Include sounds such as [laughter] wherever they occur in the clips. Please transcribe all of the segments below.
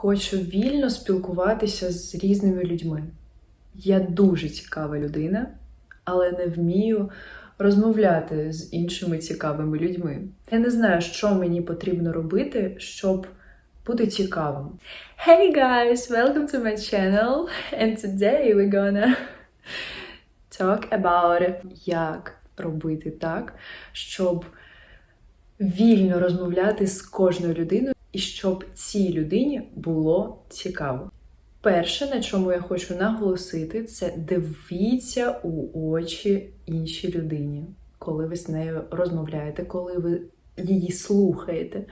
хочу вільно спілкуватися з різними людьми. Я дуже цікава людина, але не вмію розмовляти з іншими цікавими людьми. Я не знаю, що мені потрібно робити, щоб бути цікавим. Hey guys, welcome to my channel. And today we're gonna talk about як робити так, щоб вільно розмовляти з кожною людиною і щоб цій людині було цікаво. Перше, на чому я хочу наголосити, це дивіться у очі іншій людині, коли ви з нею розмовляєте, коли ви її слухаєте.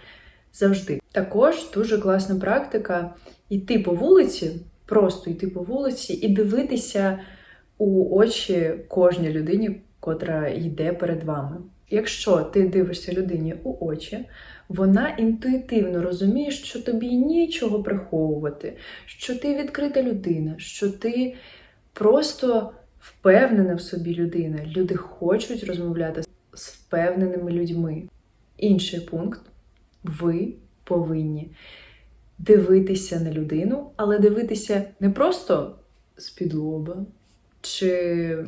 Завжди. Також дуже класна практика йти по вулиці, просто йти по вулиці і дивитися у очі кожній людині, котра йде перед вами. Якщо ти дивишся людині у очі, вона інтуїтивно розуміє, що тобі нічого приховувати, що ти відкрита людина, що ти просто впевнена в собі людина. Люди хочуть розмовляти з впевненими людьми. Інший пункт ви повинні дивитися на людину, але дивитися не просто з-під лоба чи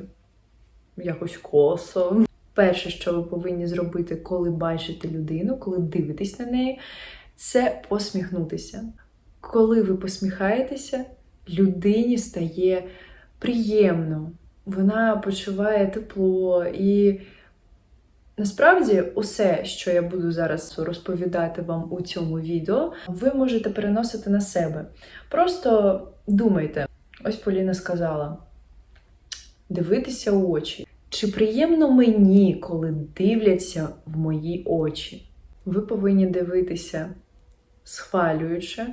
якось косо. Перше, що ви повинні зробити, коли бачите людину, коли дивитесь на неї, це посміхнутися. Коли ви посміхаєтеся, людині стає приємно, вона почуває тепло і. Насправді, усе, що я буду зараз розповідати вам у цьому відео, ви можете переносити на себе. Просто думайте, ось Поліна сказала: дивитися у очі. Чи приємно мені, коли дивляться в мої очі? Ви повинні дивитися схвалюючи,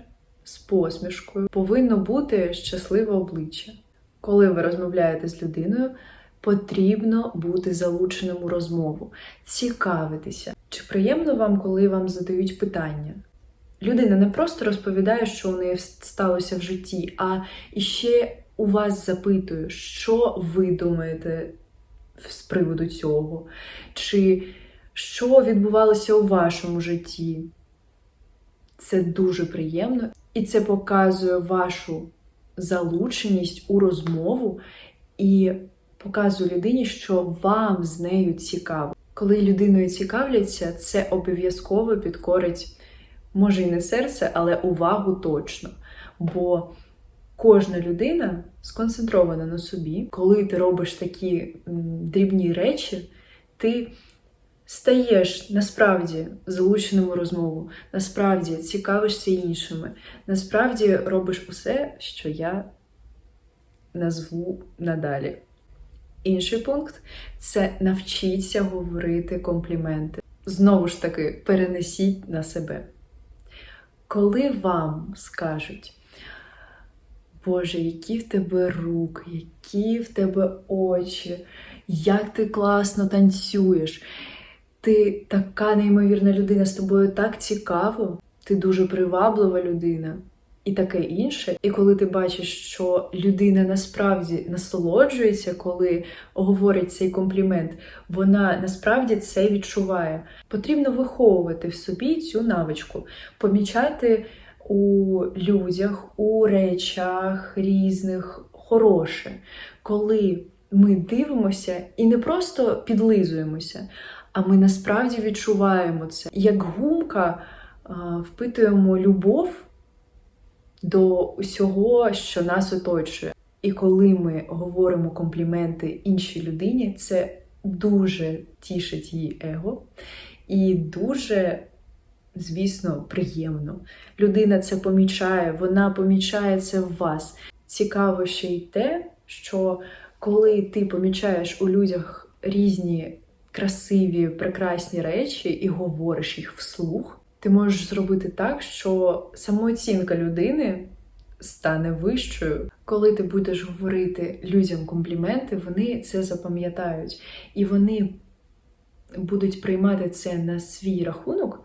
з посмішкою. Повинно бути щасливе обличчя. Коли ви розмовляєте з людиною, потрібно бути залученим у розмову, цікавитися. Чи приємно вам, коли вам задають питання? Людина не просто розповідає, що у неї сталося в житті, а іще у вас запитує, що ви думаєте з приводу цього, чи що відбувалося у вашому житті. Це дуже приємно, і це показує вашу залученість у розмову і показує людині, що вам з нею цікаво. Коли людиною цікавляться, це обов'язково підкорить, може і не серце, але увагу точно. Бо кожна людина сконцентрована на собі. Коли ти робиш такі дрібні речі, ти стаєш насправді залученим у розмову, насправді цікавишся іншими, насправді робиш усе, що я назву надалі. Інший пункт це навчіться говорити компліменти. Знову ж таки, перенесіть на себе. Коли вам скажуть, Боже, які в тебе руки, які в тебе очі, як ти класно танцюєш, ти така неймовірна людина, з тобою так цікаво, ти дуже приваблива людина і таке інше. І коли ти бачиш, що людина насправді насолоджується, коли говорить цей комплімент, вона насправді це відчуває. Потрібно виховувати в собі цю навичку, помічати у людях, у речах різних хороше, коли ми дивимося і не просто підлизуємося, а ми насправді відчуваємо це. Як гумка впитуємо любов до усього, що нас оточує. І коли ми говоримо компліменти іншій людині, це дуже тішить її его і дуже, звісно, приємно. Людина це помічає, вона помічає це в вас. Цікаво ще й те, що коли ти помічаєш у людях різні красиві, прекрасні речі і говориш їх вслух, ти можеш зробити так, що самооцінка людини стане вищою. Коли ти будеш говорити людям компліменти, вони це запам'ятають, і вони будуть приймати це на свій рахунок,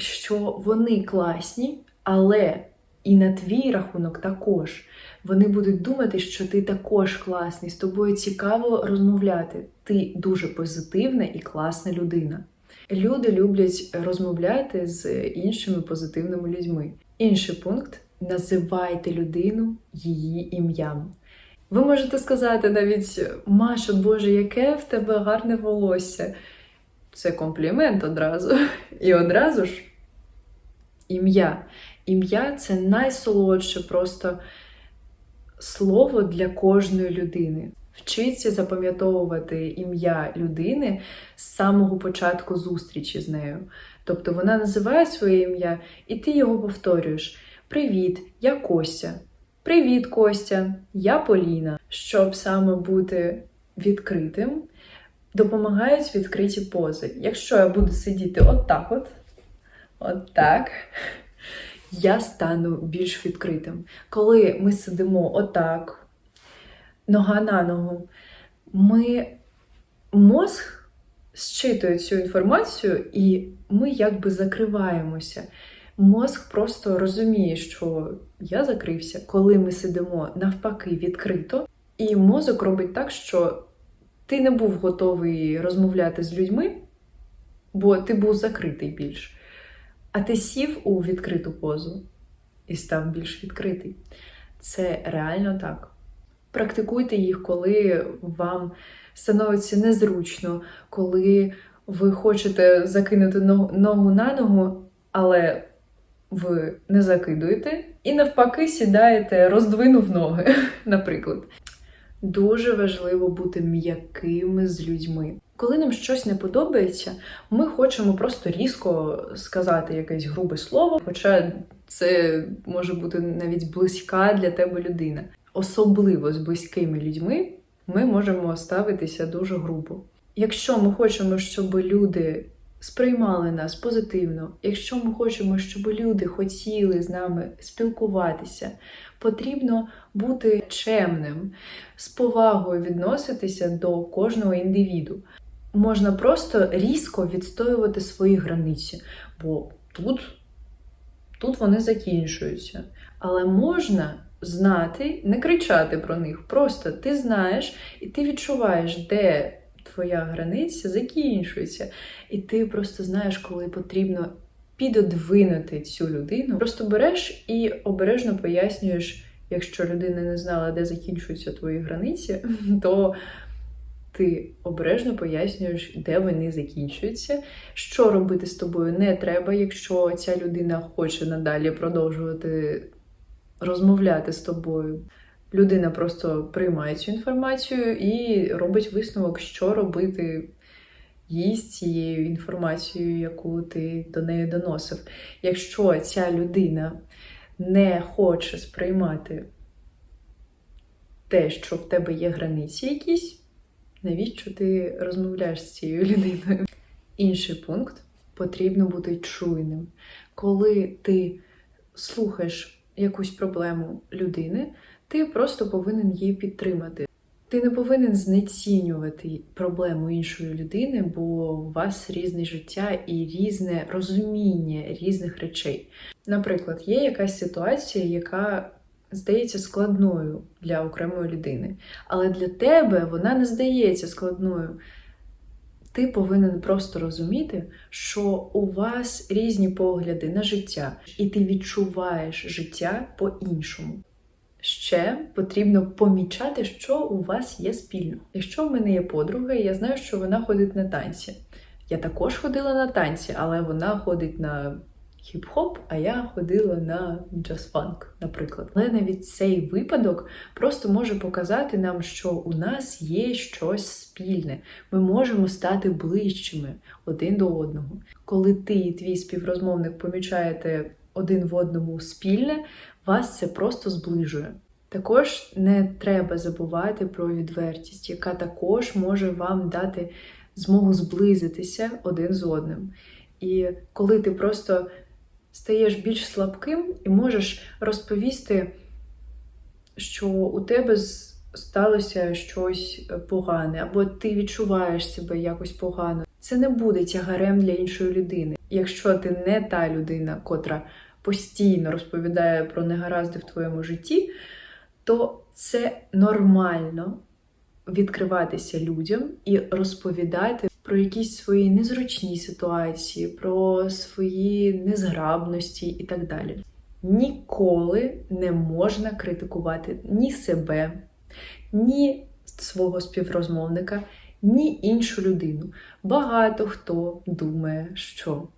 що вони класні, але і на твій рахунок також. Вони будуть думати, що ти також класний, з тобою цікаво розмовляти. Ти дуже позитивна і класна людина. Люди люблять розмовляти з іншими позитивними людьми. Інший пункт називайте людину її ім'ям. Ви можете сказати навіть Маша, Боже, яке в тебе гарне волосся. Це комплімент одразу. І одразу ж ім'я. Ім'я це найсолодше просто слово для кожної людини. Вчиться запам'ятовувати ім'я людини з самого початку зустрічі з нею. Тобто вона називає своє ім'я, і ти його повторюєш: Привіт, я Костя. Привіт, Костя, я Поліна. Щоб саме бути відкритим, допомагають відкриті пози. Якщо я буду сидіти отак, от, отак, я стану більш відкритим. Коли ми сидимо отак, нога на ногу, ми мозг зчитує цю інформацію, і ми якби закриваємося. Мозг просто розуміє, що я закрився, коли ми сидимо навпаки відкрито, і мозок робить так, що ти не був готовий розмовляти з людьми, бо ти був закритий більш. А ти сів у відкриту позу і став більш відкритий. Це реально так. Практикуйте їх, коли вам становиться незручно, коли ви хочете закинути ногу на ногу, але ви не закидуєте, і навпаки сідаєте, роздвинув ноги, [laughs] наприклад. Дуже важливо бути м'якими з людьми. Коли нам щось не подобається, ми хочемо просто різко сказати якесь грубе слово, хоча це може бути навіть близька для тебе людина. Особливо з близькими людьми ми можемо ставитися дуже грубо. Якщо ми хочемо, щоб люди сприймали нас позитивно, якщо ми хочемо, щоб люди хотіли з нами спілкуватися, потрібно бути чемним, з повагою відноситися до кожного індивіду. Можна просто різко відстоювати свої границі, бо тут, тут вони закінчуються. Але можна знати, не кричати про них. Просто ти знаєш і ти відчуваєш, де твоя границя закінчується. І ти просто знаєш, коли потрібно підодвинути цю людину. Просто береш і обережно пояснюєш, якщо людина не знала, де закінчуються твої границі, [laughs] то ти обережно пояснюєш, де вони закінчуються, що робити з тобою не треба, якщо ця людина хоче надалі продовжувати розмовляти з тобою. Людина просто приймає цю інформацію і робить висновок, що робити їй з цією інформацією, яку ти до неї доносив. Якщо ця людина не хоче сприймати те, що в тебе є границі якісь, навіщо ти розмовляєш з цією людиною? Інший пункт потрібно бути чуйним. Коли ти слухаєш якусь проблему людини, ти просто повинен її підтримати. Ти не повинен знецінювати проблему іншої людини, бо у вас різне життя і різне розуміння різних речей. Наприклад, є якась ситуація, яка здається складною для окремої людини, але для тебе вона не здається складною. Ти повинен просто розуміти, що у вас різні погляди на життя, і ти відчуваєш життя по-іншому. Ще потрібно помічати, що у вас є спільно. Якщо в мене є подруга, я знаю, що вона ходить на танці. Я також ходила на танці, але вона ходить на хіп-хоп, а я ходила на джаз-фанк, наприклад. Але навіть цей випадок просто може показати нам, що у нас є щось спільне. Ми можемо стати ближчими один до одного. Коли ти і твій співрозмовник помічаєте один в одному спільне, вас це просто зближує. Також не треба забувати про відвертість, яка також може вам дати змогу зблизитися один з одним. І коли ти просто стаєш більш слабким і можеш розповісти, що у тебе сталося щось погане, або ти відчуваєш себе якось погано, це не буде тягарем для іншої людини. Якщо ти не та людина, котра постійно розповідає про негаразди в твоєму житті, то це нормально відкриватися людям і розповідати про якісь свої незручні ситуації, про свої незграбності і так далі. Ніколи не можна критикувати ні себе, ні свого співрозмовника, ні іншу людину. Багато хто думає, що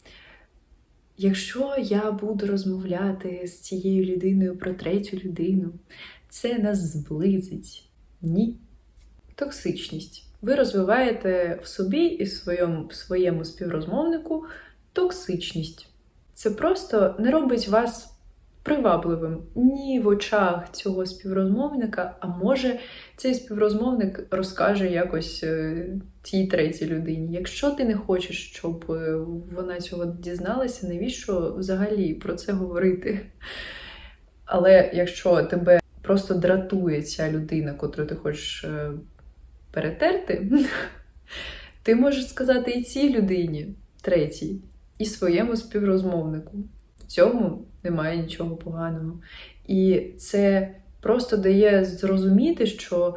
якщо я буду розмовляти з цією людиною про третю людину, це нас зблизить. Ні. Токсичність. Ви розвиваєте в собі і в своєму, своєму співрозмовнику токсичність. Це просто не робить вас привабливим ні в очах цього співрозмовника, а може цей співрозмовник розкаже якось е, тій третій людині. Якщо ти не хочеш, щоб е, вона цього дізналася, навіщо взагалі про це говорити? Але якщо тебе просто дратує ця людина, котру ти хочеш е, перетерти, [laughs] ти можеш сказати і цій людині, третій, і своєму співрозмовнику. В цьому немає нічого поганого. І це просто дає зрозуміти, що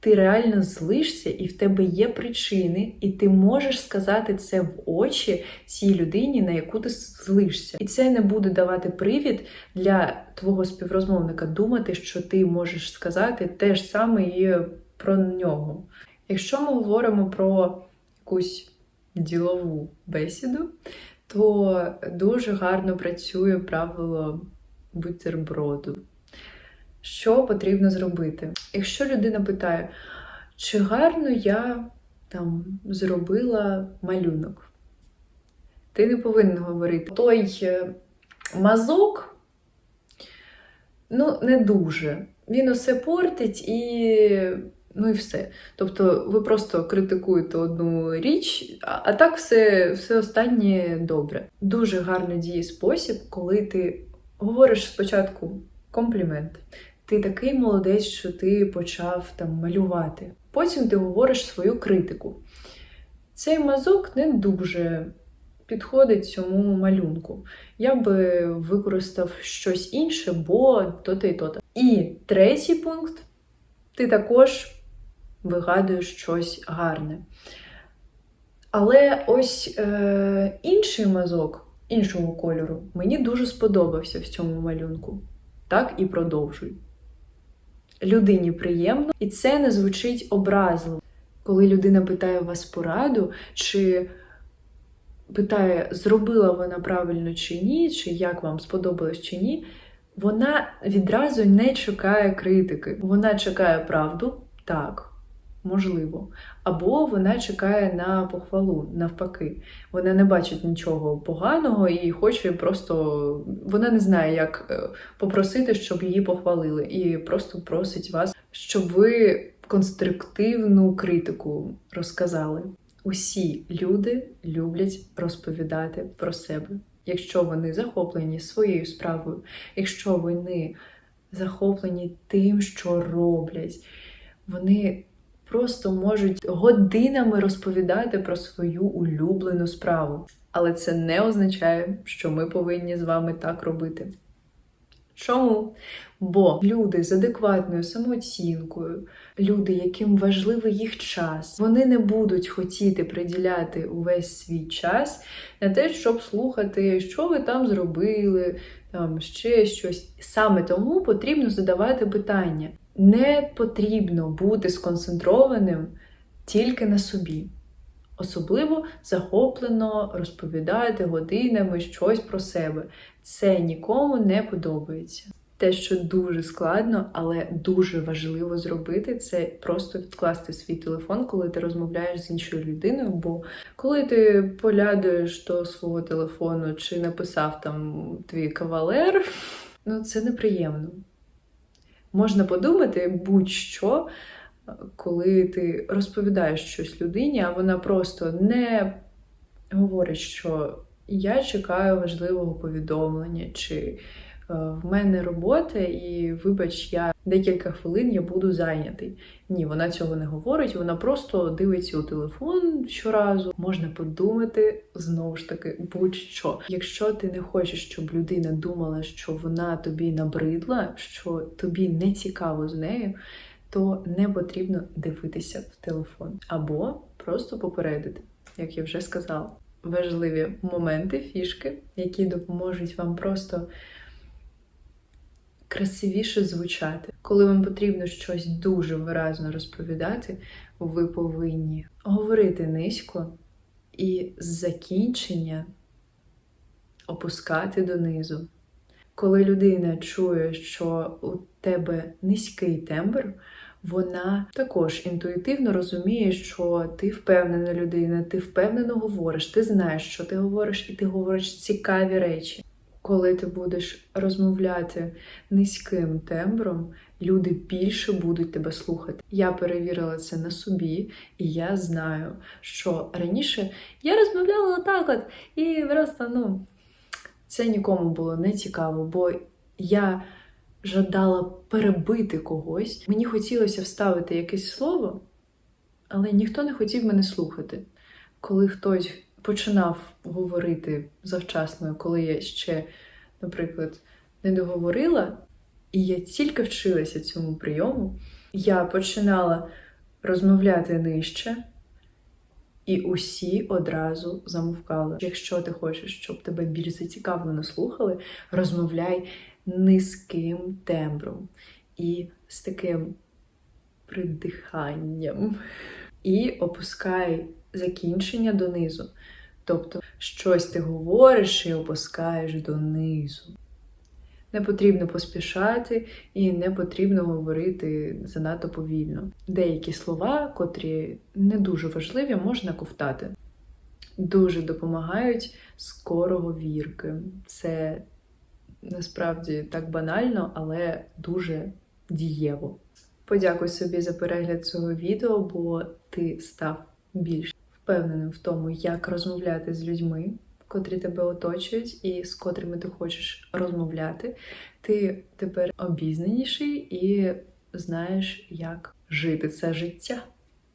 ти реально злишся, і в тебе є причини, і ти можеш сказати це в очі цій людині, на яку ти злишся. І це не буде давати привід для твого співрозмовника думати, що ти можеш сказати те ж саме і про нього. Якщо ми говоримо про якусь ділову бесіду, то дуже гарно працює правило бутерброду. Що потрібно зробити? Якщо людина питає, чи гарно я там зробила малюнок, ти не повинен говорити той е, мазок, ну, не дуже. Він усе портить і. Ну і все. Тобто ви просто критикуєте одну річ, а, так все, все останнє добре. Дуже гарно діє спосіб, коли ти говориш спочатку комплімент. Ти такий молодець, що ти почав там малювати. Потім ти говориш свою критику. Цей мазок не дуже підходить цьому малюнку. Я би використав щось інше, бо то-то і то-то. І третій пункт: ти також вигадуєш щось гарне. Але ось е, інший мазок іншого кольору мені дуже сподобався в цьому малюнку. Так і продовжуй. Людині приємно, і це не звучить образливо. Коли людина питає вас пораду, чи питає, зробила вона правильно чи ні, чи як вам сподобалось чи ні, вона відразу не чекає критики. Вона чекає правду, так, можливо. Або вона чекає на похвалу, навпаки. Вона не бачить нічого поганого і хоче просто. Вона не знає, як е, попросити, щоб її похвалили, і просто просить вас, щоб ви конструктивну критику розказали. Усі люди люблять розповідати про себе. Якщо вони захоплені своєю справою, якщо вони захоплені тим, що роблять, вони просто можуть годинами розповідати про свою улюблену справу. Але це не означає, що ми повинні з вами так робити. Чому? Бо люди з адекватною самооцінкою, люди, яким важливий їх час, вони не будуть хотіти приділяти увесь свій час на те, щоб слухати, що ви там зробили, там ще щось. Саме тому потрібно задавати питання. Не потрібно бути сконцентрованим тільки на собі. Особливо захоплено розповідати годинами щось про себе. Це нікому не подобається. Те, що дуже складно, але дуже важливо зробити, це просто відкласти свій телефон, коли ти розмовляєш з іншою людиною. Бо коли ти полядуєш до свого телефону чи написав там твій кавалер, ну це неприємно. Можна подумати будь-що, коли ти розповідаєш щось людині, а вона просто не говорить, що я чекаю важливого повідомлення, чи в мене робота, і вибач, я декілька хвилин я буду зайнятий. Ні, вона цього не говорить, вона просто дивиться у телефон щоразу. Можна подумати знову ж таки, будь-що. Якщо ти не хочеш, щоб людина думала, що вона тобі набридла, що тобі не цікаво з нею, то не потрібно дивитися в телефон або просто попередити, як я вже сказала. Важливі моменти, фішки, які допоможуть вам просто красивіше звучати. Коли вам потрібно щось дуже виразно розповідати, ви повинні говорити низько і з закінчення опускати донизу. Коли людина чує, що у тебе низький тембр, вона також інтуїтивно розуміє, що ти впевнена людина, ти впевнено говориш, ти знаєш, що ти говориш, і ти говориш цікаві речі. Коли ти будеш розмовляти низьким тембром, люди більше будуть тебе слухати. Я перевірила це на собі, і я знаю, що раніше я розмовляла отак от, і просто ну це нікому було не цікаво, бо я жадала перебити когось. Мені хотілося вставити якесь слово, але ніхто не хотів мене слухати. Коли хтось починав говорити завчасно, коли я ще, наприклад, не договорила, і я тільки вчилася цьому прийому, я починала розмовляти нижче. І усі одразу замовкали. Якщо ти хочеш, щоб тебе більш зацікавлено слухали, розмовляй низьким тембром і з таким придиханням. І опускай закінчення донизу. Тобто, щось ти говориш і опускаєш донизу. Не потрібно поспішати і не потрібно говорити занадто повільно. Деякі слова, котрі не дуже важливі, можна ковтати. Дуже допомагають скороговірки. Це насправді так банально, але дуже дієво. Подякуй собі за перегляд цього відео, бо ти став більш впевненим в тому, як розмовляти з людьми котрі тебе оточують, і з котрими ти хочеш розмовляти, ти тепер обізнаніший і знаєш, як жити це життя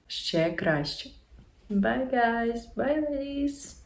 ще краще. Bye, guys! Bye, ladies!